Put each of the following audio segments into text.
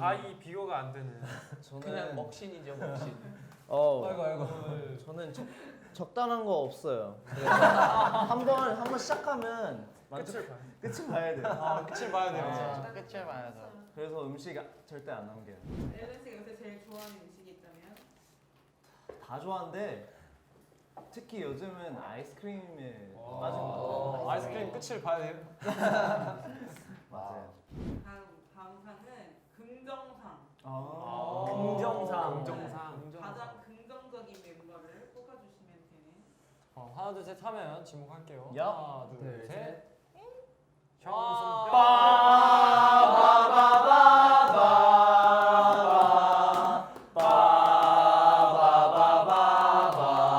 가히 비교가 안 되는. 저는 그냥 먹신이죠 먹신. 어, 아이고 아이고. 저는 적, 적당한 거 없어요. 한번 한번 시작하면 끝을 봐. 끝은 봐야 돼. 요 끝을 봐야 돼요. 아, 끝을 봐야 돼. 아. 그래서 음식 절대 안 남겨요. 엘렌 씨가 요새 제일 좋아하는 음식이 있다면? 다 좋아하는데 특히 요즘은 아이스크림에 빠진 것 같아요. 아이스크림 끝을 봐야 돼요. 맞아요. 아. 긍정상. 긍정상. 가장 긍정적인 멤버를 뽑아주시면 되는. 어, 하나 둘 셋 하면 지목할게요. 야. 하나 둘 둘, 셋. 셋.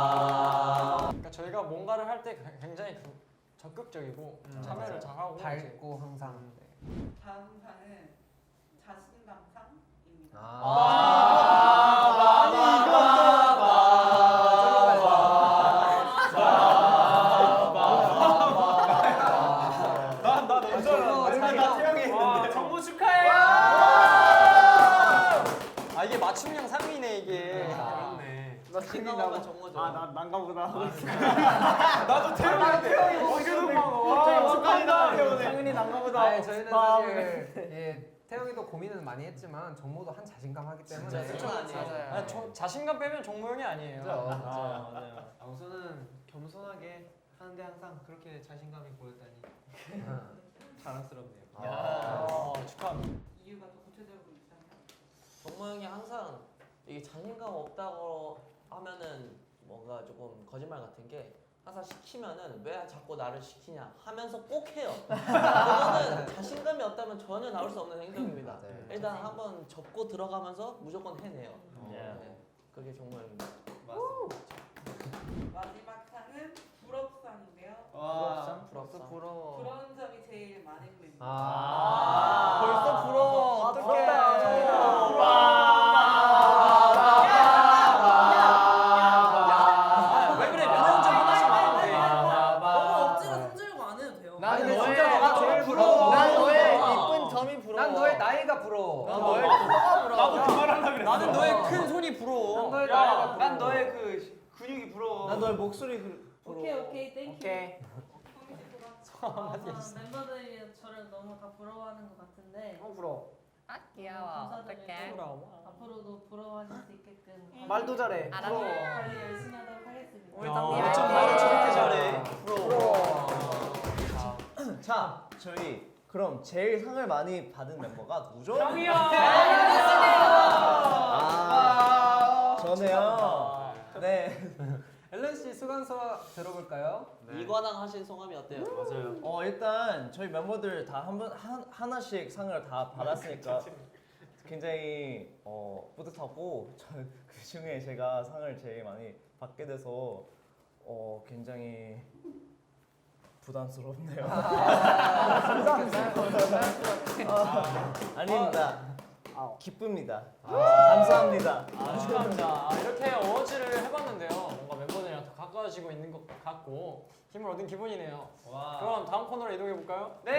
그러니까 저희가 뭔가를 할때 굉장히 그- 적극적이고 음, 참여를. 잘하고 밝고 항상. 다음 상은 자신감 축하해. 아 이게 맞춤형 상이네 이게. 그렇네. 나 생각하면 정모죠. 난가 보다. 나도 태영이 어깨도 막 축하한다. 상은이 난가 보다. 아니 저희는 사실 예, 태영이도 고민은 많이 했지만 정모도 한 자신감 하기 때문에. 진짜 그건 아니에요. 맞아요. 아니, 저, 자신감 빼면 정모형이 아니에요. 그죠. 아 맞아요. 우선은 겸손하게 하는데 항상 그렇게 자신감이 보였다니 자랑스럽네요. 어, 축하합니다. 이유가 더 구체적으로 있다면? 정모 형이 항상 이게 자신감 없다고 하면은 뭔가 조금 거짓말 같은 게 항상 시키면은 왜 자꾸 나를 시키냐 하면서 꼭 해요. 그거는 자신감이 없다면 전혀 나올 수 없는 행동입니다. 맞아요. 일단 한번 접고 들어가면서 무조건 해내요. 예. 네, 그게 정모 형입니다. 마지막 상은 부럽상인데요. 부럽상? 부럽어. 부러워. 부러운 점이 제일 많은 멤버. 아. 부러워. 난 너의 코가 부러워. 나도 그 말 하려 그랬어. 나는 너의 큰 손이 난 부러워. 너의 부러워. 난 너의 그 근육이 부러워. 난 너의 목소리 그- 부러워. 오케이 오케이 땡큐. 오케이. 부러워. 아, 멤버들이 저를 너무 다 부러워하는 것 같은데 어 부러워. 아 귀여워 어떡해 앞으로도 부러워하실 수 있게끔 말도 잘해. 알았어 관리 열심히 하도록 하겠습니다 우리 야, 땀이 어쩜 말을 저렇게 잘해. 부러워. 자 저희 그럼 제일 상을 많이 받은 멤버가 누구죠? 형이요. 아 저네요. 네. 앨런 씨 수간서 들어볼까요? 이관왕 하신 소감이 어때요? 맞아요. 어 일단 저희 멤버들 다 한번 하나씩 상을 다 받았으니까 굉장히 어 뿌듯하고 그 중에 제가 상을 제일 많이 받게 돼서 어 굉장히 부담스럽네요. 아, 아닙니다. 기쁩니다. 감사합니다. 아, 축하합니다. 아, 이렇게 어워즈를 해봤는데요. 뭔가 멤버들이랑 더 가까워지고 있는 것 같고 힘을 얻은 기분이네요. 그럼 다음 코너로 이동해 볼까요? 네.